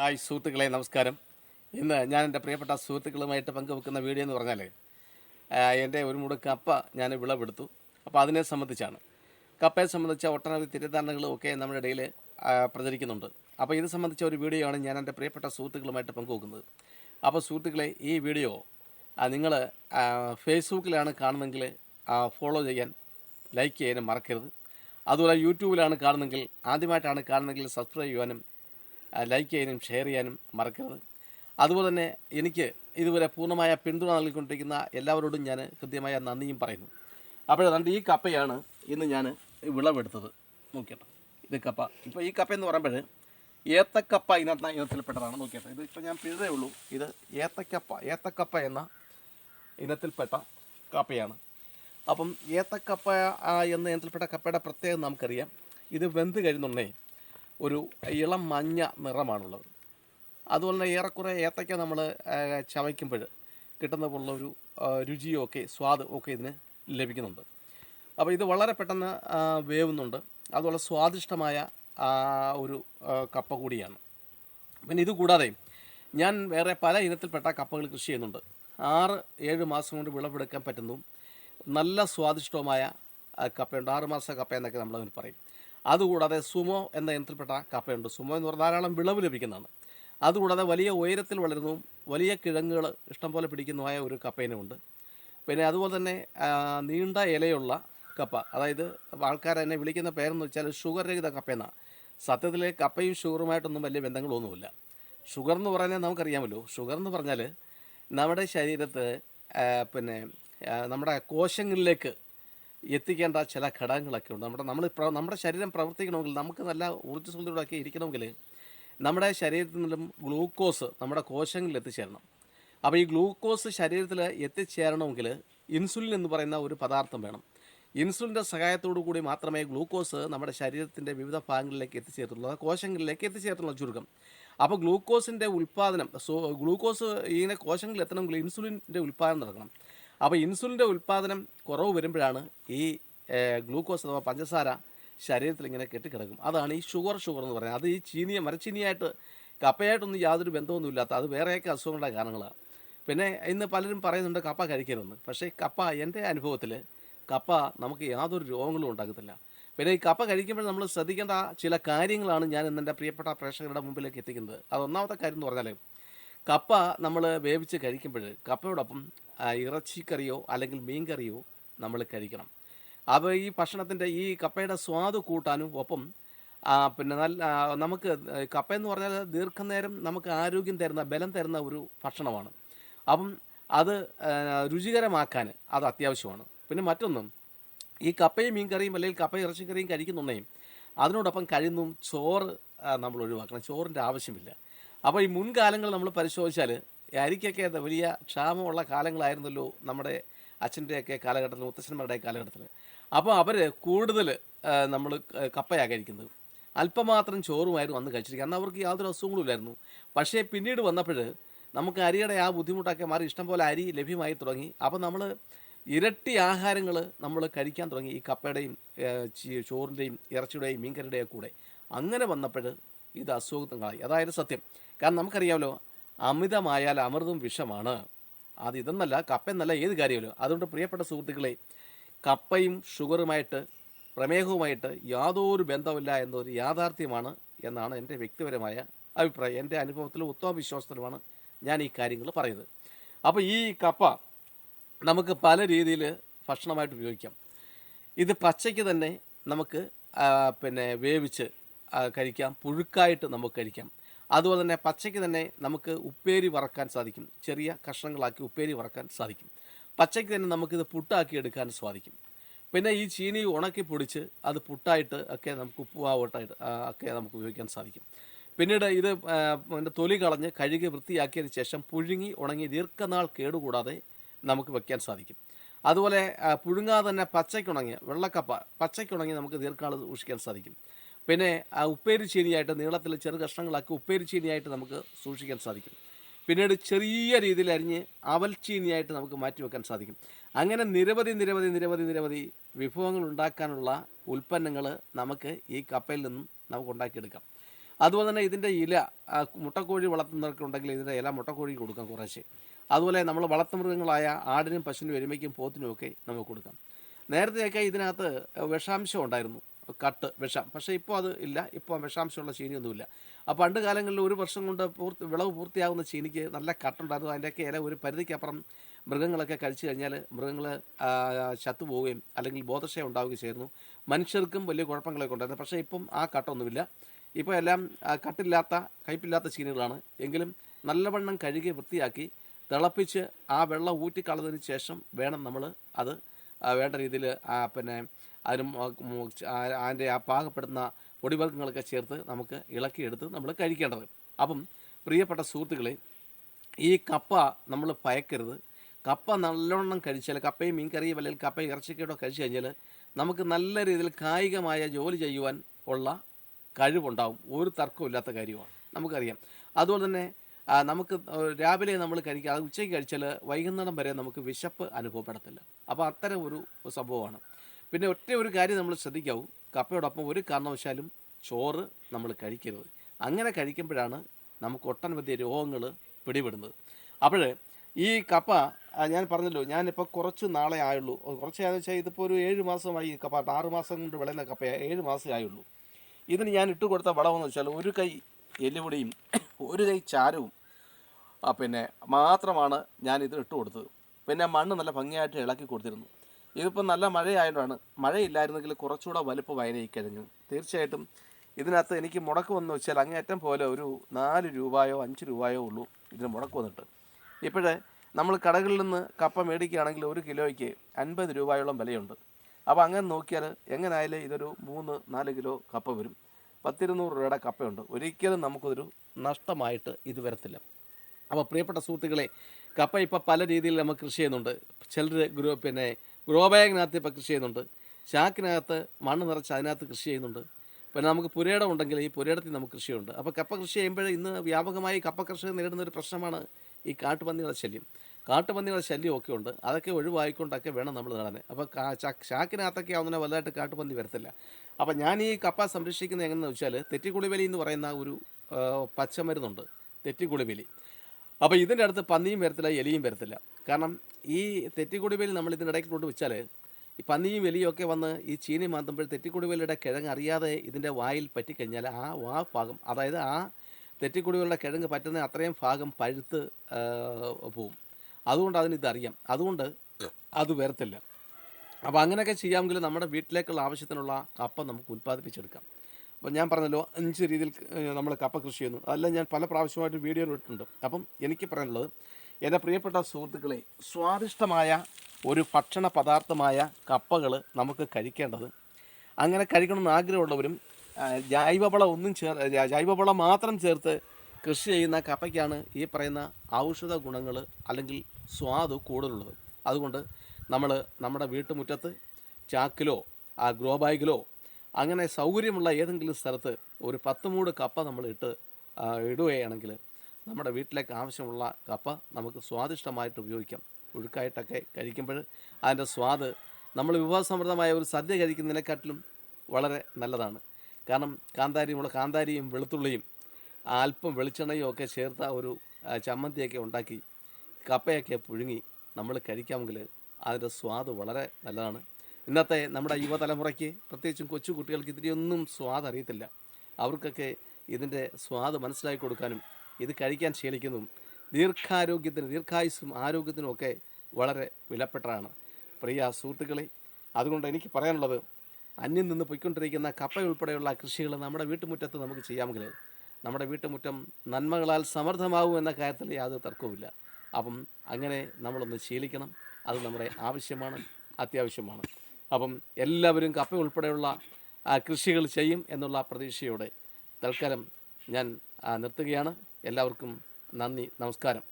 Hi സുഹൃത്തുക്കളെ നമസ്കാരം. ഇന്ന് ഞാൻ എന്റെ പ്രിയപ്പെട്ട സുഹൃത്തുക്കളുമായിട്ട് പങ്കുവെക്കുന്ന വീഡിയോ എന്ന് പറഞ്ഞാൽ എന്റെ ഒരു മുട കപ്പ ഞാൻ വിളവെടുത്തു. അപ്പോൾ അതിനെ സംബന്ധിച്ചാണ്. കപ്പയെ സംബന്ധിച്ച ഒട്ടനവധി തെറ്റിദ്ധാരണകളും ഒക്കെ നമ്മുടെ ഇടയിൽ പ്രചരിക്കുന്നുണ്ട്. അപ്പോൾ ഇത് സംബന്ധിച്ച ഒരു വീഡിയോ ആണ് ഞാൻ എന്റെ പ്രിയപ്പെട്ട സുഹൃത്തുക്കളുമായിട്ട് പങ്കുവെക്കുന്നത്. അപ്പോൾ സുഹൃത്തുക്കളെ ഈ വീഡിയോ നിങ്ങൾ ഫേസ്ബുക്കിലാണ് കാണുന്നതെങ്കിൽ ഫോളോ ചെയ്യാൻ ലൈക്ക് ചെയ്യാനും മറക്കരുത്. അതുപോലെ യൂട്യൂബിലാണ് കാണുന്നതെങ്കിൽ ആദ്യമായിട്ടാണ് കാണുന്നതെങ്കിൽ സബ്സ്ക്രൈബ് ചെയ്യാനും ലൈക്ക് ചെയ്യാനും ഷെയർ ചെയ്യാനും മറക്കരുത്. അതുപോലെ തന്നെ എനിക്ക് ഇതുവരെ പൂർണമായ പിന്തുണ നൽകിക്കൊണ്ടിരിക്കുന്ന എല്ലാവരോടും ഞാൻ ഹൃദ്യമായ നന്ദിയും പറയുന്നു. അപ്പോൾ അതുകൊണ്ട് ഈ കപ്പയാണ് ഇന്ന് ഞാൻ വിളവെടുത്തത്. നോക്കിയിട്ട്. ഇത് കപ്പ. ഇപ്പോൾ ഈ കപ്പ എന്ന് പറയുമ്പോൾ ഏത്തക്കപ്പ ഇനത്ത ഇനത്തിൽപ്പെട്ടതാണ്. നോക്കിയിട്ട്. ഇത് ഇപ്പോൾ ഞാൻ പിഴുതേ ഉള്ളൂ. ഇത് ഏത്തക്കപ്പ ഏത്തക്കപ്പ എന്ന ഇനത്തിൽപ്പെട്ട കപ്പയാണ്. അപ്പം ഏത്തക്കപ്പ എന്ന ഇനത്തിൽപ്പെട്ട കപ്പയുടെ പ്രത്യേകത നമുക്കറിയാം. ഇത് വെന്ത് കഴിയുന്നുണ്ടേ ഒരു ഇളം മഞ്ഞ നിറമാണുള്ളത്. അതുപോലെ തന്നെ ഏറെക്കുറെ ഏത്തയ്ക്ക നമ്മൾ ചവയ്ക്കുമ്പോൾ കിട്ടുന്ന പോലുള്ള ഒരു രുചിയോ ഒക്കെ സ്വാദ് ഒക്കെ ഇതിന് ലഭിക്കുന്നുണ്ട്. അപ്പോൾ ഇത് വളരെ പെട്ടെന്ന് വേവുന്നുണ്ട്. അതുപോലെ സ്വാദിഷ്ടമായ ഒരു കപ്പ കൂടിയാണ്. പിന്നെ ഇത് കൂടാതെ ഞാൻ വേറെ പല ഇനത്തിൽപ്പെട്ട കപ്പകൾ കൃഷി ചെയ്യുന്നുണ്ട്. ആറ് ഏഴ് മാസം കൊണ്ട് വിളവെടുക്കാൻ പറ്റുന്നു നല്ല സ്വാദിഷ്ടവുമായ കപ്പയുണ്ട്. ആറ് മാസ കപ്പ എന്നൊക്കെ നമ്മളതിന് പറയും. അതുകൂടാതെ സുമോ എന്ന ഇനത്തിൽപ്പെട്ട കപ്പയുണ്ട്. സുമോ എന്ന് പറഞ്ഞാൽ ധാരാളം വിളവ് ലഭിക്കുന്നതാണ്. അതുകൂടാതെ വലിയ ഉയരത്തിൽ വളരുന്നതും വലിയ കിഴങ്ങുകൾ ഇഷ്ടംപോലെ പിടിക്കുന്നതുമായ ഒരു കപ്പയിനുമുണ്ട് പിന്നെ അതുപോലെ തന്നെ നീണ്ട ഇലയുള്ള കപ്പ. അതായത് ആൾക്കാർ എന്നെ വിളിക്കുന്ന പേരെന്ന് വെച്ചാൽ ഷുഗർ രഹിത കപ്പ എന്നാണ്. സത്യത്തിൽ കപ്പയും ഷുഗറുമായിട്ടൊന്നും വലിയ ബന്ധങ്ങളൊന്നുമില്ല. ഷുഗർ എന്ന് പറഞ്ഞാൽ നമുക്കറിയാമല്ലോ. ഷുഗർ എന്ന് പറഞ്ഞാൽ നമ്മുടെ ശരീരത്ത് പിന്നെ നമ്മുടെ കോശങ്ങളിലേക്ക് എത്തിക്കേണ്ട ചില ഘടകങ്ങളൊക്കെ ഉണ്ട്. നമ്മുടെ നമ്മൾ നമ്മുടെ ശരീരം പ്രവർത്തിക്കണമെങ്കിൽ നമുക്ക് നല്ല ഊർജസ്വലതയോടൊക്കെ ഇരിക്കണമെങ്കിൽ നമ്മുടെ ശരീരത്തിൽ നിന്നും ഗ്ലൂക്കോസ് നമ്മുടെ കോശങ്ങളിൽ എത്തിച്ചേരണം. അപ്പോൾ ഈ ഗ്ലൂക്കോസ് ശരീരത്തിൽ എത്തിച്ചേരണമെങ്കിൽ ഇൻസുലിൻ എന്ന് പറയുന്ന ഒരു പദാർത്ഥം വേണം. ഇൻസുലിന്റെ സഹായത്തോടു കൂടി മാത്രമേ ഗ്ലൂക്കോസ് നമ്മുടെ ശരീരത്തിന്റെ വിവിധ ഭാഗങ്ങളിലേക്ക് എത്തിച്ചേർത്തുള്ളൂ കോശങ്ങളിലേക്ക് എത്തിച്ചേർത്തുള്ള ചുരുക്കം. അപ്പോൾ ഗ്ലൂക്കോസിന്റെ ഉൽപ്പാദനം സോ ഗ്ലൂക്കോസ് ഇങ്ങനെ കോശങ്ങളിൽ എത്തണമെങ്കിൽ ഇൻസുലിന്റെ ഉൽപ്പാദനം നടക്കണം. അപ്പോൾ ഇൻസുലിന്റെ ഉൽപ്പാദനം കുറവ് വരുമ്പോഴാണ് ഈ ഗ്ലൂക്കോസ് അഥവാ പഞ്ചസാര ശരീരത്തിൽ ഇങ്ങനെ കെട്ടിക്കിടക്കും. അതാണ് ഈ ഷുഗർ ഷുഗർ എന്ന് പറയുന്നത്. അത് ഈ ചീനിയ മരച്ചീനിയായിട്ട് കപ്പയായിട്ടൊന്നും യാതൊരു ബന്ധമൊന്നുമില്ലാത്ത അത് വേറെയൊക്കെ അസുഖങ്ങളുടെ കാരണങ്ങളാണ്. പിന്നെ ഇന്ന് പലരും പറയുന്നുണ്ട് കപ്പ കഴിക്കരുതെന്ന്. പക്ഷേ കപ്പ എന്റെ അനുഭവത്തിൽ കപ്പ നമുക്ക് യാതൊരു രോഗങ്ങളും ഉണ്ടാക്കത്തില്ല. പിന്നെ ഈ കപ്പ കഴിക്കുമ്പോൾ നമ്മൾ ശ്രദ്ധിക്കേണ്ട ചില കാര്യങ്ങളാണ് ഞാൻ ഇന്ന് എന്റെ പ്രിയപ്പെട്ട പ്രേക്ഷകരുടെ മുമ്പിലേക്ക് എത്തിക്കുന്നത്. അതൊന്നാമത്തെ കാര്യം എന്ന് പറഞ്ഞാൽ കപ്പ നമ്മൾ വേവിച്ച് കഴിക്കുമ്പോൾ കപ്പയോടൊപ്പം ഇറച്ചിക്കറിയോ അല്ലെങ്കിൽ മീൻ കറിയോ നമ്മൾ കഴിക്കണം. അപ്പോൾ ഈ ഭക്ഷണത്തിന്റെ ഈ കപ്പയുടെ സ്വാദ് കൂട്ടാനും ഒപ്പം പിന്നെ നല്ല നമുക്ക് കപ്പ എന്ന് പറഞ്ഞാൽ ദീർഘനേരം നമുക്ക് ആരോഗ്യം തരുന്ന ബലം തരുന്ന ഒരു ഭക്ഷണമാണ്. അപ്പം അത് രുചികരമാക്കാൻ അത് അത്യാവശ്യമാണ്. പിന്നെ മറ്റൊന്നും ഈ കപ്പയും മീൻകറിയും അല്ലെങ്കിൽ കപ്പ ഇറച്ചിക്കറിയും കഴിക്കുന്നുണ്ടെങ്കിൽ അതിനോടൊപ്പം കഴിയുന്നും ചോറ് നമ്മൾ ഒഴിവാക്കണം. ചോറിന്റെ ആവശ്യമില്ല. അപ്പോൾ ഈ മുൻകാലങ്ങൾ നമ്മൾ പരിശോധിച്ചാൽ അരിക്കൊക്കെ വലിയ ക്ഷാമമുള്ള കാലങ്ങളായിരുന്നല്ലോ നമ്മുടെ അച്ഛന്റെയൊക്കെ കാലഘട്ടത്തിൽ മുത്തശ്ശന്മാരുടെ കാലഘട്ടത്തിൽ അപ്പോൾ അവർ കൂടുതൽ നമ്മൾ കപ്പയാണ് കഴിക്കുന്നത്. അല്പമാത്രം ചോറുമായിരുന്നു അന്ന് കഴിച്ചിരിക്കുക അന്ന് അവർക്ക് യാതൊരു അസുഖങ്ങളും ഇല്ലായിരുന്നു. പക്ഷേ പിന്നീട് വന്നപ്പോൾ നമുക്ക് അരിയുടെ ആ ബുദ്ധിമുട്ടൊക്കെ മാറി ഇഷ്ടം പോലെ അരി ലഭ്യമായി തുടങ്ങി. അപ്പോൾ നമ്മൾ ഇരട്ടി ആഹാരങ്ങൾ നമ്മൾ കഴിക്കാൻ തുടങ്ങി. ഈ കപ്പയുടെയും ചോറിന്റെയും ഇറച്ചിയുടെയും മീൻകറിയുടെയും കൂടെ. അങ്ങനെ വന്നപ്പോൾ ഇത് അസുഖങ്ങളായി അതായത് സത്യം. കാരണം നമുക്കറിയാമല്ലോ അമിതമായാൽ അമൃതും വിഷമാണ്. അത് ഇതെന്നല്ല കപ്പ എന്നല്ല ഏത് കാര്യമല്ലോ. അതുകൊണ്ട് പ്രിയപ്പെട്ട സുഹൃത്തുക്കളെ കപ്പയും ഷുഗറുമായിട്ട് പ്രമേഹവുമായിട്ട് യാതൊരു ബന്ധമില്ല എന്നൊരു യാഥാർത്ഥ്യമാണ് എന്നാണ് എന്റെ വ്യക്തിപരമായ അഭിപ്രായം. എന്റെ അനുഭവത്തിലും ഉത്തമ വിശ്വാസത്തിലുമാണ് ഞാൻ ഈ കാര്യങ്ങൾ പറയുന്നത്. അപ്പോൾ ഈ കപ്പ നമുക്ക് പല രീതിയിൽ ഭക്ഷണമായിട്ട് ഉപയോഗിക്കാം. ഇത് പച്ചയ്ക്ക് തന്നെ നമുക്ക് പിന്നെ വേവിച്ച് കഴിക്കാം. പുഴുക്കായിട്ട് നമുക്ക് കഴിക്കാം. അതുപോലെ തന്നെ പച്ചയ്ക്ക് തന്നെ നമുക്ക് ഉപ്പേരി വറക്കാൻ സാധിക്കും. ചെറിയ കഷ്ണങ്ങളാക്കി ഉപ്പേരി വറക്കാൻ സാധിക്കും. പച്ചയ്ക്ക് തന്നെ നമുക്കിത് പുട്ടാക്കി എടുക്കാൻ സാധിക്കും. പിന്നെ ഈ ചീനി ഉണക്കി പൊടിച്ച് അത് പുട്ടായിട്ട് ഒക്കെ നമുക്ക് ഉപ്പുമാവട്ടായിട്ട് ഒക്കെ നമുക്ക് ഉപയോഗിക്കാൻ സാധിക്കും. പിന്നീട് ഇത് അതിന്റെ തൊലി കളഞ്ഞ് കഴുകി വൃത്തിയാക്കിയതിന് ശേഷം പുഴുങ്ങി ഉണങ്ങി ദീർഘനാൾ കേടുകൂടാതെ നമുക്ക് വെക്കാൻ സാധിക്കും. അതുപോലെ പുഴുങ്ങാതെ തന്നെ പച്ചയ്ക്കുണങ്ങി വെള്ളക്കപ്പ പച്ചയ്ക്കുണങ്ങി നമുക്ക് ദീർഘനാൾ സൂക്ഷിക്കാൻ സാധിക്കും. പിന്നെ ആ ഉപ്പേരി ചീനിയായിട്ട് നീളത്തിൽ ചെറു കഷ്ണങ്ങളാക്കി ഉപ്പേരി ചീനിയായിട്ട് നമുക്ക് സൂക്ഷിക്കാൻ സാധിക്കും. പിന്നീട് ചെറിയ രീതിയിൽ അരിഞ്ഞ് അവൽ ചീനിയായിട്ട് നമുക്ക് മാറ്റി വെക്കാൻ സാധിക്കും. അങ്ങനെ നിരവധി നിരവധി നിരവധി നിരവധി വിഭവങ്ങൾ ഉണ്ടാക്കാനുള്ള ഉൽപ്പന്നങ്ങൾ നമുക്ക് ഈ കപ്പയിൽ നിന്നും നമുക്ക് ഉണ്ടാക്കിയെടുക്കാം. അതുപോലെ തന്നെ ഇതിന്റെ ഇല മുട്ടക്കോഴി വളർത്തുന്നവർക്ക് ഉണ്ടെങ്കിൽ ഇതിന്റെ ഇല മുട്ടക്കോഴി കൊടുക്കാം കുറേശ്ശെ. അതുപോലെ നമ്മൾ വളർത്തുമൃഗങ്ങളായ ആടിനും പശുവിനും എരുമയ്ക്കും പോത്തിനുമൊക്കെ നമുക്ക് കൊടുക്കാം. നേരത്തെയൊക്കെ ഇതിനകത്ത് വിഷാംശം ഉണ്ടായിരുന്നു. കട്ട് വിഷം. പക്ഷേ ഇപ്പോൾ അത് ഇല്ല. ഇപ്പോൾ വിഷാംശമുള്ള ചീനിയൊന്നുമില്ല. അപ്പോൾ പണ്ട് കാലങ്ങളിൽ ഒരു വർഷം കൊണ്ട് പൂർത്തി വിളവ് പൂർത്തിയാകുന്ന ചീനിക്ക് നല്ല കട്ടുണ്ടായിരുന്നു. അതിന്റെയൊക്കെ ഇല ഒരു പരിധിക്കപ്പുറം മൃഗങ്ങളൊക്കെ കഴിച്ചു കഴിഞ്ഞാൽ മൃഗങ്ങൾ ചത്തുപോവുകയും അല്ലെങ്കിൽ ബോധക്ഷയം ഉണ്ടാവുകയും ചെയ്യുന്നു. മനുഷ്യർക്കും വലിയ കുഴപ്പങ്ങളൊക്കെ ഉണ്ടായിരുന്നു. പക്ഷേ ഇപ്പം ആ കട്ടൊന്നുമില്ല. ഇപ്പോൾ എല്ലാം കട്ടില്ലാത്ത കയ്പില്ലാത്ത ചീനികളാണ്. എങ്കിലും നല്ലവണ്ണം കഴുകി വൃത്തിയാക്കി തിളപ്പിച്ച് ആ വെള്ളം ഊറ്റിക്കളതിന് ശേഷം വേണം നമ്മൾ അത് വേണ്ട രീതിയിൽ പിന്നെ അതിന് അതിന്റെ ആ പാകപ്പെടുന്ന പൊടിവർഗങ്ങളൊക്കെ ചേർത്ത് നമുക്ക് ഇളക്കിയെടുത്ത് നമ്മൾ കഴിക്കേണ്ടത്. അപ്പം പ്രിയപ്പെട്ട സുഹൃത്തുക്കളെ ഈ കപ്പ നമ്മൾ പയക്കരുത്. കപ്പ നല്ലോണം കഴിച്ചാൽ കപ്പയും മീൻ കറിയും അല്ലെങ്കിൽ കപ്പ ഇറച്ചിക്കോട്ടോ കഴിച്ചു കഴിഞ്ഞാൽ നമുക്ക് നല്ല രീതിയിൽ കായികമായ ജോലി ചെയ്യുവാൻ ഉള്ള കഴിവുണ്ടാവും. ഒരു തർക്കമില്ലാത്ത കാര്യമാണ്. നമുക്കറിയാം. അതുപോലെ തന്നെ നമുക്ക് രാവിലെ നമ്മൾ കഴിക്കുക അത് ഉച്ചയ്ക്ക് കഴിച്ചാൽ വൈകുന്നേരം വരെ നമുക്ക് വിശപ്പ് അനുഭവപ്പെടത്തില്ല. അപ്പോൾ അത്തരം ഒരു സംഭവമാണ്. പിന്നെ ഒറ്റ ഒരു കാര്യം നമ്മൾ ശ്രദ്ധിക്കാവൂ. കപ്പയോടൊപ്പം ഒരു കാരണവശാലും ചോറ് നമ്മൾ കഴിക്കരുത്. അങ്ങനെ കഴിക്കുമ്പോഴാണ് നമുക്ക് ഒട്ടനവധി രോഗങ്ങൾ പിടിപെടുന്നത്. അപ്പോൾ ഈ കപ്പ ഞാൻ പറഞ്ഞല്ലോ ഞാനിപ്പോൾ കുറച്ച് നാളെ ആയുള്ളൂ. കുറച്ച് ആയെന്ന് വെച്ചാൽ ഇതിപ്പോൾ ഒരു ഏഴ് മാസമായി കപ്പ ആറ് മാസം കൊണ്ട് വിളയുന്ന കപ്പ ഏഴ് മാസമേ ആയുള്ളൂ. ഇതിന് ഞാൻ ഇട്ട് കൊടുത്ത വളമെന്ന് വെച്ചാൽ ഒരു കൈ എല്ലുപൊടിയും ഒരു കൈ ചാരവും പിന്നെ മാത്രമാണ് ഞാൻ ഇത് ഇട്ട് കൊടുത്തത്. പിന്നെ മണ്ണ് നല്ല ഭംഗിയായിട്ട് ഇളക്കി കൊടുത്തിരുന്നു. ഇതിപ്പോൾ നല്ല മഴയായതുകൊണ്ടാണ്. മഴയില്ലായിരുന്നെങ്കിൽ കുറച്ചുകൂടെ വലുപ്പ് വയനയിൽ കഴിഞ്ഞു തീർച്ചയായിട്ടും ഇതിനകത്ത് എനിക്ക് മുടക്ക് വന്നു വെച്ചാൽ അങ്ങേറ്റം പോലെ ഒരു നാല് രൂപയോ അഞ്ച് രൂപയോ ഉള്ളൂ ഇതിന് മുടക്ക് വന്നിട്ട്. ഇപ്പോഴേ നമ്മൾ കടകളിൽ നിന്ന് കപ്പ മേടിക്കുകയാണെങ്കിൽ ഒരു കിലോയ്ക്ക് അൻപത് രൂപയോളം വിലയുണ്ട്. അപ്പോൾ അങ്ങനെ നോക്കിയാൽ എങ്ങനെയായാലും ഇതൊരു മൂന്ന് നാല് കിലോ കപ്പ വരും. പത്തിരുന്നൂറ് രൂപയുടെ കപ്പയുണ്ട്. ഒരിക്കലും നമുക്കൊരു നഷ്ടമായിട്ട് ഇത് വരത്തില്ല. അപ്പോൾ പ്രിയപ്പെട്ട സുഹൃത്തുക്കളെ കപ്പ ഇപ്പോൾ പല രീതിയിൽ നമുക്ക് കൃഷി ചെയ്യുന്നുണ്ട്. ചിലർ ഗ്രൂപ്പിനെ ഗ്രോ ബാഗിനകത്ത് ഇപ്പോൾ കൃഷി ചെയ്യുന്നുണ്ട്. ചാക്കിനകത്ത് മണ്ണ് നിറച്ച് അതിനകത്ത് കൃഷി ചെയ്യുന്നുണ്ട്. പിന്നെ നമുക്ക് പുരയിടം ഉണ്ടെങ്കിൽ ഈ പുരയിടത്തിൽ നമുക്ക് കൃഷിയുണ്ട്. അപ്പോൾ കപ്പ കൃഷി ചെയ്യുമ്പോൾ ഇന്ന് വ്യാപകമായി കപ്പ കർഷകർ നേരിടുന്ന ഒരു പ്രശ്നമാണ് ഈ കാട്ടുപന്നികളുടെ ശല്യം. കാട്ടുപന്നികളുടെ ശല്യം ഒക്കെ ഉണ്ട്. അതൊക്കെ ഒഴിവായിക്കൊണ്ടൊക്കെ വേണം നമ്മൾ നടാൻ. അപ്പോൾ ചാക്കിനകത്തൊക്കെ ആവുന്ന വലുതായിട്ട് കാട്ടുപന്നി വരത്തില്ല. അപ്പോൾ ഞാൻ ഈ കപ്പ സംരക്ഷിക്കുന്നത് എങ്ങനെയെന്ന് വെച്ചാൽ തെറ്റിക്കുളിവലി എന്ന് പറയുന്ന ഒരു പച്ചമരുന്നുണ്ട്. തെറ്റിക്കുളിവലി. അപ്പോൾ ഇതിന്റെ അടുത്ത് പന്നിയും വരത്തില്ല എലിയും വരത്തില്ല. കാരണം ഈ തെറ്റിക്കുടിവേലി നമ്മൾ ഇതിനിടയ്ക്ക് കൊണ്ട് വെച്ചാൽ ഈ പന്നിയും എലിയും ഒക്കെ വന്ന് ഈ ചീനി മാന്തുമ്പോൾ തെറ്റിക്കുടിവേലിയുടെ കിഴങ്ങ് അറിയാതെ ഇതിന്റെ വായിൽ പറ്റിക്കഴിഞ്ഞാൽ ആ വാ ഭാഗം അതായത് ആ തെറ്റിക്കുടികളുടെ കിഴങ്ങ് പറ്റുന്ന അത്രയും ഭാഗം പഴുത്ത് പോവും. അതുകൊണ്ട് അതിന് ഇതറിയാം അതുകൊണ്ട് അത് വരത്തില്ല. അപ്പോൾ അങ്ങനെയൊക്കെ ചെയ്യാമെങ്കിൽ നമ്മുടെ വീട്ടിലേക്കുള്ള ആവശ്യത്തിനുള്ള കപ്പ നമുക്ക് ഉൽപ്പാദിപ്പിച്ചെടുക്കാം. ഞാൻ പറഞ്ഞല്ലോ അഞ്ച് രീതിയിൽ നമ്മൾ കപ്പ കൃഷി ചെയ്യുന്നു. അതെല്ലാം ഞാൻ പല പ്രാവശ്യമായിട്ട് വീഡിയോ ഇട്ടിട്ടുണ്ട്. അപ്പം എനിക്ക് പറയാനുള്ളത് എന്റെ പ്രിയപ്പെട്ട സുഹൃത്തുക്കളെ സ്വാദിഷ്ടമായ ഒരു ഭക്ഷണ പദാർത്ഥമായ കപ്പകൾ നമുക്ക് കഴിക്കേണ്ടത് അങ്ങനെ കഴിക്കണമെന്ന് ആഗ്രഹമുള്ളവരും ജൈവവളം ഒന്നും ചേർ ജൈവവളം മാത്രം ചേർത്ത് കൃഷി ചെയ്യുന്ന കപ്പയ്ക്കാണ് ഈ പറയുന്ന ഔഷധ ഗുണങ്ങൾ അല്ലെങ്കിൽ സ്വാദ് കൂടുതലുള്ളത്. അതുകൊണ്ട് നമ്മൾ നമ്മുടെ വീട്ടുമുറ്റത്ത് ചാക്കിലോ ആ ഗ്രോ ബാഗിലോ അങ്ങനെ സൗകര്യമുള്ള ഏതെങ്കിലും സ്ഥലത്ത് ഒരു പത്ത് മൂട് കപ്പ നമ്മൾ ഇട്ട് ഇടുകയാണെങ്കിൽ നമ്മുടെ വീട്ടിലേക്ക് ആവശ്യമുള്ള കപ്പ നമുക്ക് സ്വാദിഷ്ടമായിട്ട് ഉപയോഗിക്കാം. ഒഴുക്കായിട്ടൊക്കെ കഴിക്കുമ്പോൾ അതിന്റെ സ്വാദ് നമ്മൾ വിഭവസമൃദ്ധമായ ഒരു സദ്യ കഴിക്കുന്നതിനെക്കാട്ടിലും വളരെ നല്ലതാണ്. കാരണം കാന്താരി മുളക് കാന്താരിയും വെളുത്തുള്ളിയും അല്പം വെളിച്ചെണ്ണയും ഒക്കെ ചേർത്ത ഒരു ചമ്മന്തിയൊക്കെ ഉണ്ടാക്കി കപ്പയൊക്കെ പുഴുങ്ങി നമ്മൾ കഴിക്കാമെങ്കിൽ അതിന്റെ സ്വാദ് വളരെ നല്ലതാണ്. ഇന്നത്തെ നമ്മുടെ യുവതലമുറയ്ക്ക് പ്രത്യേകിച്ചും കൊച്ചു കുട്ടികൾക്ക് ഇതിന്റെയൊന്നും സ്വാദ് അറിയത്തില്ല. അവർക്കൊക്കെ ഇതിന്റെ സ്വാദ് മനസ്സിലാക്കി കൊടുക്കാനും ഇത് കഴിക്കാൻ ശീലിക്കുന്നതും ദീർഘാരോഗ്യത്തിന് ദീർഘായുസ്സും ആരോഗ്യത്തിനും ഒക്കെ വളരെ വിലപ്പെട്ടതാണ്. പ്രിയ സുഹൃത്തുക്കളെ അതുകൊണ്ട് എനിക്ക് പറയാനുള്ളത് അന്യം നിന്ന് പൊയ്ക്കൊണ്ടിരിക്കുന്ന കപ്പ ഉൾപ്പെടെയുള്ള കൃഷികൾ നമ്മുടെ വീട്ടുമുറ്റത്ത് നമുക്ക് ചെയ്യാമെങ്കിൽ നമ്മുടെ വീട്ടുമുറ്റം നന്മകളാൽ സമൃദ്ധമാവും എന്ന കാര്യത്തിൽ യാതൊരു തർക്കവുമില്ല. അപ്പം അങ്ങനെ നമ്മളൊന്ന് ശീലിക്കണം. അത് നമ്മുടെ ആവശ്യമാണ് അത്യാവശ്യമാണ്. അപ്പം എല്ലാവരും കപ്പ ഉൾപ്പെടെയുള്ള കൃഷികൾ ചെയ്യും എന്നുള്ള പ്രതീക്ഷയോടെ തൽക്കാലം ഞാൻ നിർത്തുകയാണ്. എല്ലാവർക്കും നന്ദി നമസ്കാരം.